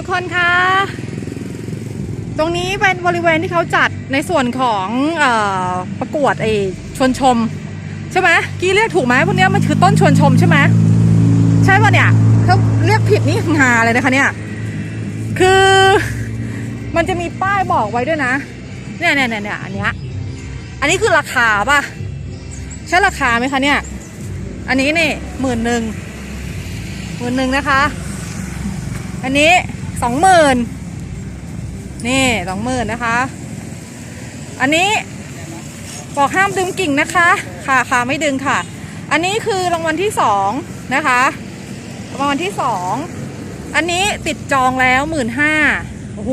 ทุกคนคะ ตรงนี้เป็นบริเวณที่เขาจัดในส่วนของออประกวดไอชวนชม ใช่ไหมกี้เรียกถูกไหมพวกเนี้ยมันคือต้นชวนชมใช่ไหมใช่ป่ะเนี่ยถ้าเรียกผิดนี่หาเลยนะคะเนี่ย คือมันจะมีป้ายบอกไว้ด้วยนะ เนี่ยเนี่ยเนี่ยเนี่ยอันเนี้ยอันนี้คือราคาป่ะ ใช่ราคาไหมคะเนี่ย อันนี้นี่หมื่นหนึ่งหมื่นหนึ่งนะคะ อันนี้ สองหมื่นนี่สองหมื่นนะคะ อันนี้บอกห้ามดึงกิ่งนะคะ ค่ะค่ะไม่ดึงค่ะ อันนี้คือรางวัลที่สองนะคะรางวัลที่สองอันนี้ติดจองแล้วหมื่นห้าโอ้โห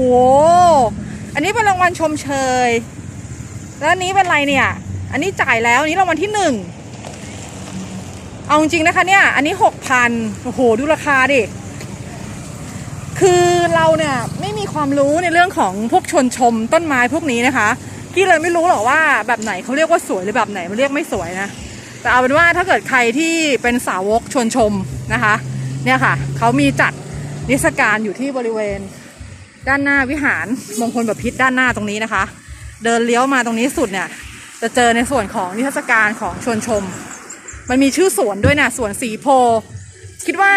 อันนี้เป็นรางวัลชมเชย แล้วนนี้เป็นอะไรเนี่ย อันนี้จ่ายแล้วอันนี้รางวัลที่หนึ่งเอาจริงนะคะเนี่ย อันนี้หกพันโอ้โห ดูราคาดิ คือเราเนี่ยไม่มีความรู้ในเรื่องของพวกชนชมต้นไม้พวกนี้นะคะกี้เลยไม่รู้หรอกว่าแบบไหนเขาเรียกว่าสวยหรือแบบไหนมันเรียกไม่สวยนะแต่เอาเป็นว่าถ้าเกิดใครที่เป็นสาวกชวนชมนะคะ เนี่ยค่ะเขามีจัดนิทรรศการอยู่ที่บริเวณ ด้านหน้าวิหารมงคลบพิษด้านหน้าตรงนี้นะคะ เดินเลี้ยวมาตรงนี้สุดเนี่ย จะเจอในส่วนของนิทรรศการของชวนชม มันมีชื่อสวนด้วยนะสวนสีโพ คิดว่า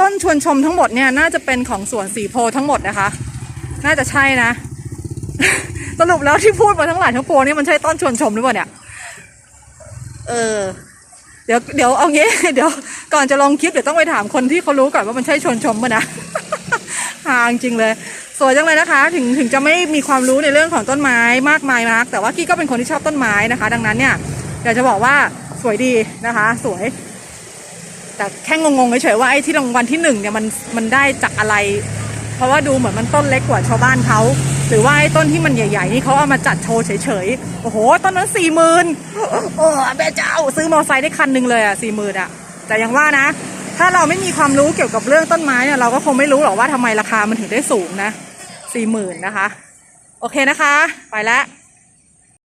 ต้นชวนชมทั้งหมดเนี่ยน่าจะเป็นของสวนสีโพทั้งหมดนะคะ น่าจะใช่นะ สรุปแล้วที่พูดมาทั้งหลายทั้งปวงนี่มันใช่ต้นชวนชมหรือเปล่าเนี่ย เออ เดี๋ยวเดี๋ยวเอางี้ เดี๋ยวก่อนจะลงคลิปเดี๋ยวต้องไปถามคนที่เขารู้ก่อนว่ามันใช่ชวนชมป่ะนะหางจริงเลย สวยจังเลยนะคะ ถึงถึงจะไม่มีความรู้ในเรื่องของต้นไม้มากมายมากแต่ว่ากี้ก็เป็นคนที่ชอบต้นไม้นะคะ ดังนั้นเนี่ยอยากจะบอกว่าสวยดีนะคะ สวย แต่แค่งงๆเฉยๆว่าไอ้ที่รางวัลที่หนึ่งเนี่ยมันมันได้จากอะไร เพราะว่าดูเหมือนมันต้นเล็กกว่าชาวบ้านเขาหรือว่าไอ้ต้นที่มันใหญ่ ๆ นี่เขาเอามาจัดโชว์เฉยๆ โอ้โห ต้นนั้นสี่หมื่นโอ้แม่เจ้า ซื้อมอเตอร์ไซค์ได้คันหนึ่งเลยอะสี่หมื่นอะ แต่ยังว่านะ ถ้าเราไม่มีความรู้เกี่ยวกับเรื่องต้นไม้เนี่ยเราก็คงไม่รู้หรอกว่าทำไมราคามันถึงได้สูงนะสี่หมื่นนะคะ โอเคนะคะ ไปแล้ว